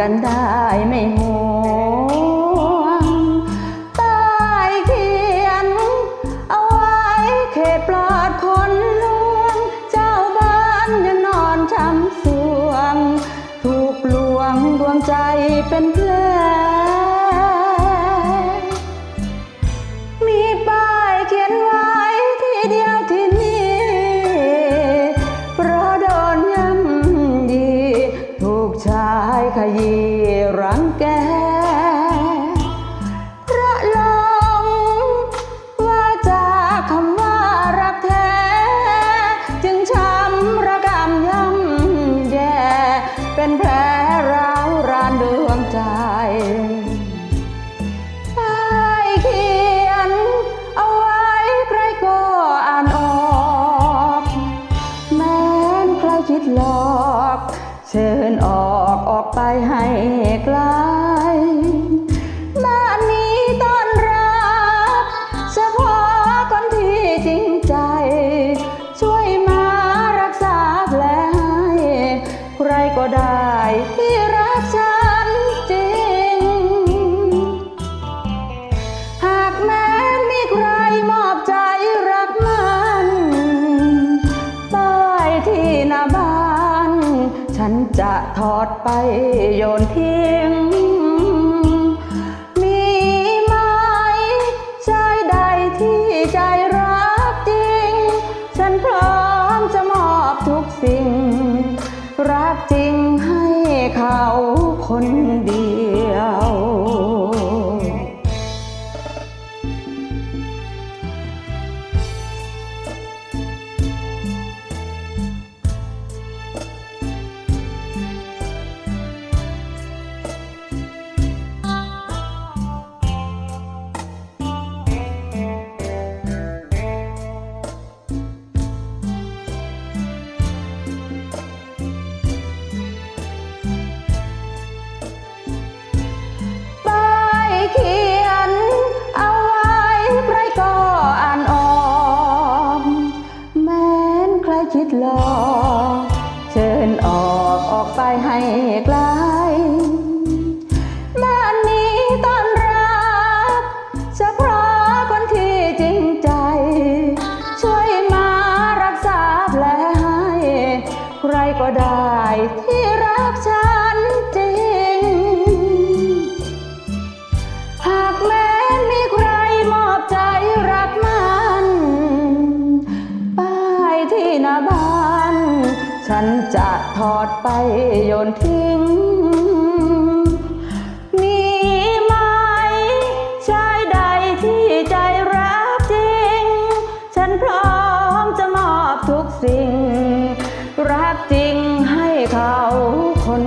กันได้ไม่ห่วงป้ายเขียน เอาไว้เขตปลอดคนลวง เจ้าบ้านยังนอนช้ำสวง ถูกลวงดวงใจเป็นแผลมี ยขยี้รังแกพระลงว่าจากคำว่ารักแท้ จึงช้ำระกำย่ำแย่ เป็นแผลร้าวรานดวงใจป้เขียนเอาไว้ใครก็อ่านออกแม้ใครคิดหลอก เชิญออกออกไปให้ไกลบ้านนี้ต้อนรับเฉพาะคนที่จริงใจ ช่วยมารักษาแผลให้ ใครก็ได้ที่รักฉัน จะถอดไปโยนทิ้ง มีไหมใจใดที่ใจรักจริง ฉันพร้อมจะมอบทุกสิ่ง รักจริงให้เขาคนเดี เชิญออกออกไปให้ไกลบ้านนี้ต้อนรับเฉพาะคนที่จริงใจ ช่วยมารักษาแผลให้ ใครก็ได้ที่รักฉันจริง ฉันจะถอดไปโยนทิ้ง มีไหมชายใดที่ใจรักจริง ฉันพร้อมจะมอบทุกสิ่ง รักจริงให้เขาคน